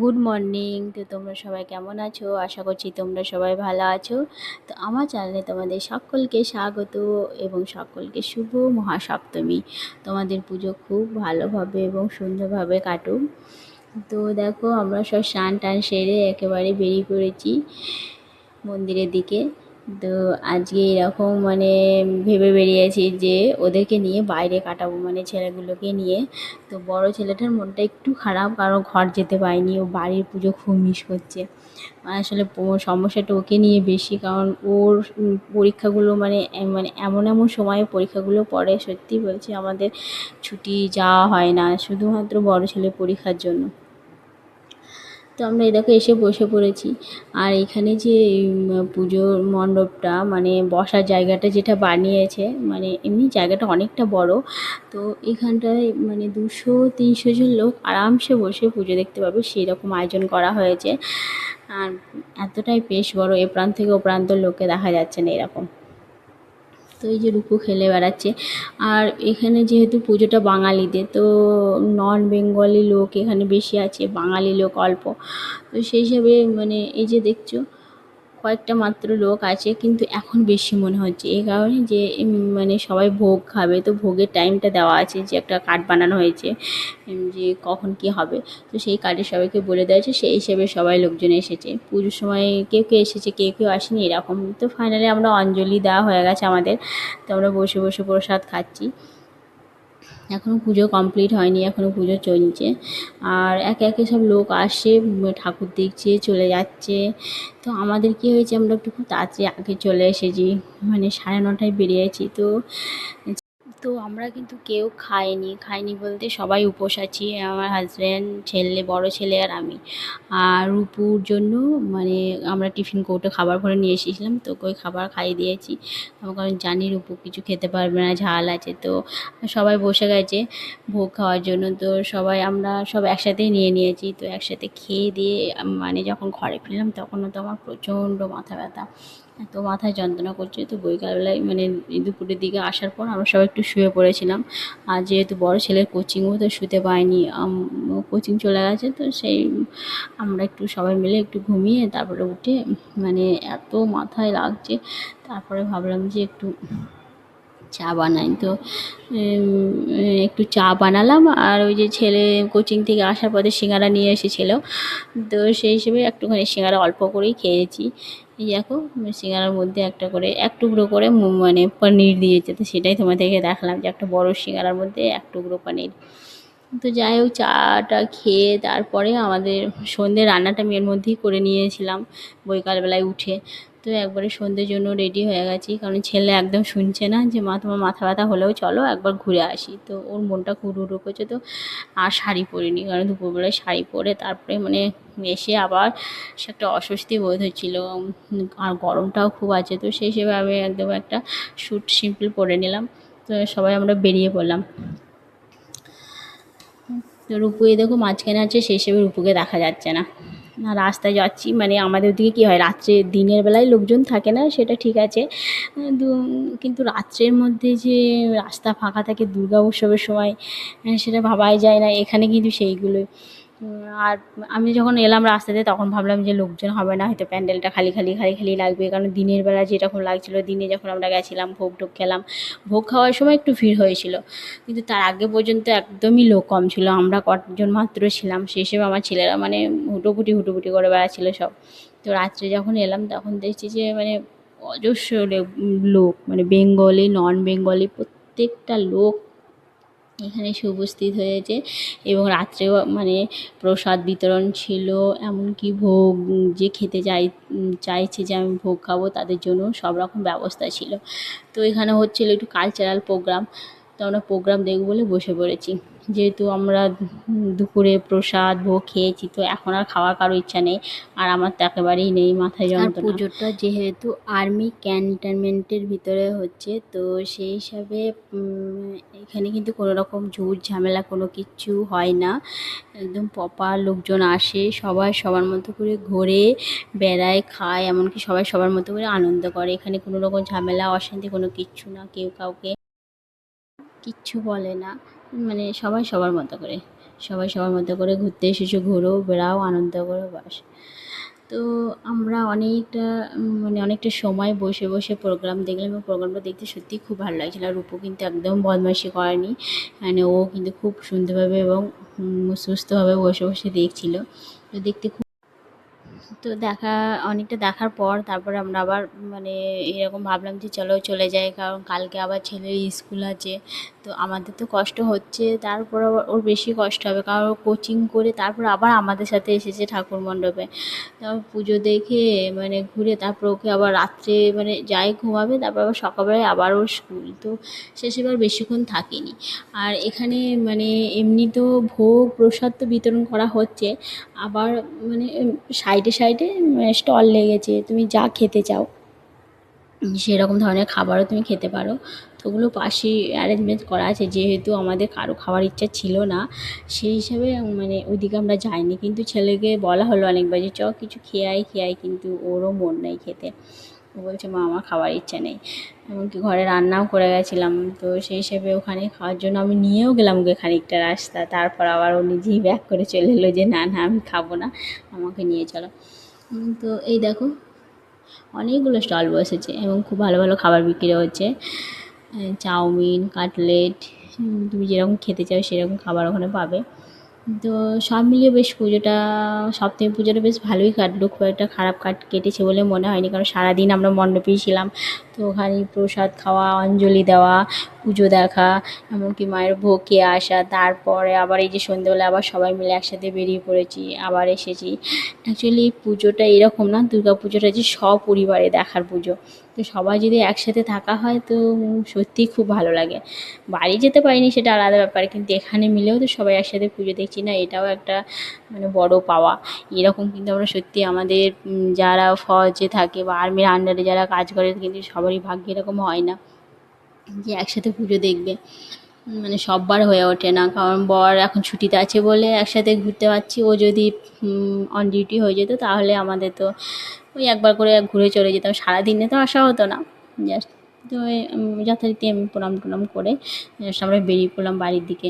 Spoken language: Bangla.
গুড মর্নিং তো তোমরা সবাই কেমন আছো? আশা করছি তোমরা সবাই ভালো আছো। তো আমার চ্যানেলে তোমাদের সকলকে স্বাগত এবং সকলকে শুভ মহাসপ্তমী। তোমাদের পুজো খুব ভালোভাবে এবং সুন্দরভাবে কাটুক। তো দেখো, আমরা সব স্নান টান সেরে একেবারে বেরিয়ে পড়েছি মন্দিরের দিকে। তো আজকে এরকম মানে ভেবে বেরিয়েছি যে ওদেরকে নিয়ে বাইরে কাটাবো মানে ছেলেগুলোকে নিয়ে। তো বড় ছেলেটার মনটা একটু খারাপ কারণ ঘর যেতে পারিনি, ও বাড়ির পুজো খুব মিস করছে। আসলে সমস্যাটা ওকে নিয়ে বেশি, কারণ ওর পরীক্ষাগুলো মানে মানে এমন এমন সময়ে পরীক্ষাগুলো পড়ে, সত্যি বলছি আমাদের ছুটি যাওয়া হয় না, শুধুমাত্র বড় ছেলের পরীক্ষার জন্য। তো আমরা দেখো এসে বসে পড়েছি। আর এখানে যে পুজোর মণ্ডপটা মানে বসার জায়গাটা যেটা বানিয়েছে মানে এমনি জায়গাটা অনেকটা বড়। তো এখানটায় মানে দুশো, তিনশো জন লোক আরামসে বসে পুজো দেখতে পাবে সেই রকম আয়োজন করা হয়েছে। আর এতটাই বেশ বড়, এ প্রান্ত থেকে ও প্রান্তর লোককে দেখা যাচ্ছে না এরকম। তো এই যে রুকু খেলে বেড়াচ্ছে। আর এখানে যেহেতু পুজোটা বাঙালিদের, তো নন বেঙ্গলি লোক এখানে বেশি আছে, বাঙালি লোক অল্প। তো সেই হিসাবে মানে এই যে দেখছ কয়েকটা মাত্র লোক আছে, কিন্তু এখন বেশি মনে হচ্ছে। এই কারণে যে মানে সবাই ভোগ খাবে। তো ভোগের টাইমটা দেওয়া আছে যে, একটা কার্ড বানানো হয়েছে যে কখন কি হবে। তো সেই কার্ডে সবাইকে বলে দেওয়া হয়েছে, সেই হিসেবে সবাই লোকজন এসেছে। পুজোর সময় কেউ কেউ এসেছে, কেউ কেউ আসেনি এরকম। তো ফাইনালি আমরা অঞ্জলি দেওয়া হয়ে গেছে আমাদের। তো আমরা বসে বসে প্রসাদ খাচ্ছি। এখনও পুজো কমপ্লিট হয়নি এখনও পুজো চলছে। আর একে একে সব লোক আসে, ঠাকুর দেখছে, চলে যাচ্ছে। তো আমাদের কি হয়েছে, আমরা একটু খুব তাড়াতাড়ি আগে চলে এসেছি। মানে সাড়ে নটায় বেরিয়েছি তো তো আমরা কিন্তু কেউ খাইনি খাইনি বলতে সবাই উপোস আছি, আমার হাজব্যান্ড ছেলে, বড় ছেলে আর আমি। আর রূপুর জন্য মানে আমরা টিফিন কৌটো খাবার ভরে নিয়ে এসেছিলাম, তো ওই খাবার খাইয়ে দিয়েছি। কারণ জানি রূপু কিছু খেতে পারবে না, ঝাল আছে। তো সবাই বসে গেছে ভোগ খাওয়ার জন্য, তো সবাই আমরা সব একসাথেই নিয়ে নিয়েছি। তো একসাথে খেয়ে দিয়ে মানে যখন ঘরে ফিরলাম, তখনও তো আমার প্রচণ্ড মাথা ব্যথা, এত মাথায় যন্ত্রণা করছে। তো বৈকালবেলায় মানে দুপুরের দিকে আসার পর আমরা সবাই একটু শুয়ে পড়েছিলাম। আর যেহেতু বড় ছেলের কোচিংও তো শুতে পায়নি কোচিং চলে গেছে, তো সেই আমরা একটু সবাই মিলে একটু ঘুমিয়ে তারপরে উঠে মানে এত মাথায় লাগছে, তারপরে ভাবলাম যে একটু চা বানাই। তো একটু চা বানালাম আর ওই যে ছেলে কোচিং থেকে আসার পথে সিঙ্গারা নিয়ে এসেছিল। তো সেই হিসেবে একটুখানি সিঙ্গারা অল্প করেই খেয়েছি। এই দেখো, সিঙ্গারার মধ্যে একটা করে, এক টুকরো করে মানে পনির দিয়েছে। তো সেটাই তোমাদেরকে দেখলাম যে একটা বড় সিঙ্গারার মধ্যে এক টুকরো পনির। তো যাই হোক, চাটা খেয়ে তারপরে আমাদের সন্ধ্যে রান্নাটা আমি এর মধ্যেই করে নিয়েছিলাম বৈকালবেলায় উঠে। তো একবারে সন্ধ্যের জন্য রেডি হয়ে গেছি, কারণ ছেলে একদম শুনছে না যে, মা, তোমার মাথা ব্যথা হলেও চলো একবার ঘুরে আসি। তো ওর মনটা খুব উড়ু করছে, তো আর শাড়ি পরিনি, কারণ দুপুরবেলায় শাড়ি পরে তারপরে মানে এসে আবার সে একটা অস্বস্তি বোধ হচ্ছিল, আর গরমটাও খুব আছে, তো সেই হিসেবে আমি একদম একটা স্যুট সিম্পল পরে নিলাম। তো সবাই আমরা বেরিয়ে পড়লাম। তো রূপু এই দেখো মাঝখানে আছে সেই হিসেবে রূপুকে দেখা যাচ্ছে না। না রাস্তায় যাচ্ছি মানে আমাদের ওদিকে কী হয় রাত্রে দিনের বেলায় লোকজন থাকে না সেটা ঠিক আছে। কিন্তু রাত্রের মধ্যে যে রাস্তা ফাঁকা থাকে দুর্গা উৎসবের সময় সেটা ভাবাই যায় না। এখানে কিন্তু সেইগুলোই। উম, আর আমি যখন এলাম রাস্তাতে, তখন ভাবলাম যে লোকজন হবে না, হয়তো প্যান্ডেলটা খালি খালি খালি খালি লাগবে। কারণ দিনের বেলা যেরকম লাগছিল, দিনে যখন আমরা গেছিলাম, ভোগ টোগ খেলাম, ভোগ খাওয়ার সময় একটু ভিড় হয়েছিল। কিন্তু তার আগে পর্যন্ত একদমই লোক কম ছিল। আমরা কতজন মাত্র ছিলাম। সেই হিসেবে আমার ছেলেরা মানে হুটোপুটি হুটোপুটি করে বেড়াচ্ছিলো সব। তো রাত্রে যখন এলাম, তখন দেখছি যে মানে অজস্র লোক মানে বেঙ্গলি নন বেঙ্গলি প্রত্যেকটা লোক এখানে উপস্থিত হয়েছে এবং রাত্রেও মানে প্রসাদ বিতরণ ছিল, এমনকি ভোগ যে খেতে চাই, চাইছে যে আমি ভোগ খাব তাদের জন্য সব রকম ব্যবস্থা ছিল। তো এখানে হচ্ছিল একটু কালচারাল প্রোগ্রাম তো আমরা প্রোগ্রাম দেখব বলে বসে পড়েছি। যেহেতু আমরা দুপুরে প্রসাদ ভোগ খেয়েছি তো এখন আর খাওয়ার কারও ইচ্ছা নেই। আর আমার তো একেবারেই নেই মাথায় যন্ত্রণা। পুজোটা যেহেতু আর্মি ক্যান্টনমেন্টের ভিতরে হচ্ছে তো সেই হিসাবে এখানে কিন্তু কোনো রকম ঝুট ঝামেলা কোনো কিছু হয় না। একদম প্রপার লোকজন আসে সবাই সবার মতো করে ঘোরে বেড়ায় খায় এমনকি সবাই সবার মতো করে আনন্দ করে। এখানে কোনো রকম ঝামেলা অশান্তি কোনো কিচ্ছু না কেউ কাউকে কিচ্ছু বলে না। মানে সবাই সবার মতো করে। সবাই সবার মতো করে ঘুরতে এসেছ, ঘোরো, বেড়াও, আনন্দ করো, বাস। তো আমরা অনেকটা মানে অনেকটা সময় বসে বসে প্রোগ্রাম দেখলাম এবং প্রোগ্রামটা দেখতে সত্যিই খুব ভালো লাগছিল আর রূপু কিন্তু একদম বদমাইশি করেনি। মানে ও কিন্তু খুব সুন্দরভাবে এবং সুস্থভাবে বসে বসে দেখছিল। তো দেখতে খুব তো দেখা, অনেকটা দেখার পর তারপরে আমরা আবার মানে এরকম ভাবলাম যে চলো চলে যাই, কারণ কালকে আবার ছেলের স্কুল আছে। তো আমাদের তো কষ্ট হচ্ছে, তারপর আবার ওর বেশি কষ্ট হবে, কারণ কোচিং করে তারপর আবার আমাদের সাথে এসেছে ঠাকুর মণ্ডপে। তারপর পুজো দেখে মানে ঘুরে তারপর ওকে আবার রাত্রে মানে যাই ঘুমাবে, তারপর আবার সকালবেলায় আবার ওর স্কুল তো শেষে এবার বেশিক্ষণ থাকিনি। আর এখানে মানে এমনি তো ভোগ প্রসাদ তো বিতরণ করা হচ্ছে, আবার মানে সাইডে সাইডে স্টল লেগেছে, তুমি যা খেতে চাও। সেরকম ধরনের খাবারও তুমি খেতে পারো। তো ওগুলো পাশেই অ্যারেঞ্জমেন্ট করা আছে। যেহেতু আমাদের কারও খাওয়ার ইচ্ছা ছিল না, সেই হিসাবে মানে ওইদিকে আমরা যাইনি। কিন্তু ছেলেকে বলা হলো অনেকবার যে, চ, কিছু খেয়ে আয় খেয়ে আয়। কিন্তু ওরও মন নেই খেতে। ও বলছে, মা, আমার খাওয়ার ইচ্ছা নেই। এমনকি ঘরে রান্নাও করে গেছিলাম। তো সেই হিসেবে ওখানে খাওয়ার জন্য আমি নিয়েও গেলাম ওকে খানিকটা রাস্তা। তারপর আবার ও নিজেই ব্যাক করে চলে এলো যে, না না, আমি খাব না, আমাকে নিয়ে চলো। তো এই দেখো অনেকগুলো স্টল বসেছে এবং খুব ভালো ভালো খাবার বিক্রি হচ্ছে। চাউমিন, কাটলেট তুমি যেরকম খেতে চাও সেরকম খাবার ওখানে পাবে। তো সব মিলিয়ে বেশ পুজোটা, সপ্তমী পুজোটা বেশ ভালোই কাটলো। খুব একটা খারাপ কাট কেটেছে বলে মনে হয়নি, কারণ সারাদিন আমরা মণ্ডপেই ছিলাম। তো ওখানে প্রসাদ খাওয়া, অঞ্জলি দেওয়া পুজো দেখা, এমনকি মায়ের ভোগ আসা, তারপরে আবার এই যে সন্ধ্যেবেলা আবার সবাই মিলে একসাথে বেরিয়ে পড়েছি, আবার এসেছি। অ্যাকচুয়ালি পুজোটা এরকম না, দুর্গা পুজোটা যে সপরিবারে দেখার পুজো। তো সবাই যদি একসাথে থাকা হয় তো সত্যিই খুব ভালো লাগে। বাড়ি যেতে পারিনি সেটা আলাদা ব্যাপার, কিন্তু এখানে মিলেও তো সবাই একসাথে পুজো দেখছি না, এটাও একটা মানে বড় পাওয়া। এরকম কিন্তু আমরা সত্যি আমাদের যারা ফৌজে থাকে বা আর্মির আন্ডারে যারা কাজ করে, কিন্তু সবারই ভাগ্য এরকম হয় না। যে একসাথে পুজো দেখবে। মানে সববার হয়ে ওঠে না, কারণ বর এখন ছুটিতে আছে বলে একসাথে ঘুরতে পারছি। ও যদি অন ডিউটি হয়ে যেত তাহলে আমাদের তো ওই একবার করে ঘুরে চলে যেতাম। সারাদিনে তো আসা হতো না। জাস্ট তো যথারীতি আমি প্রণাম টনাম করে জাস্ট আমরা বেরিয়ে পড়লাম বাড়ির দিকে।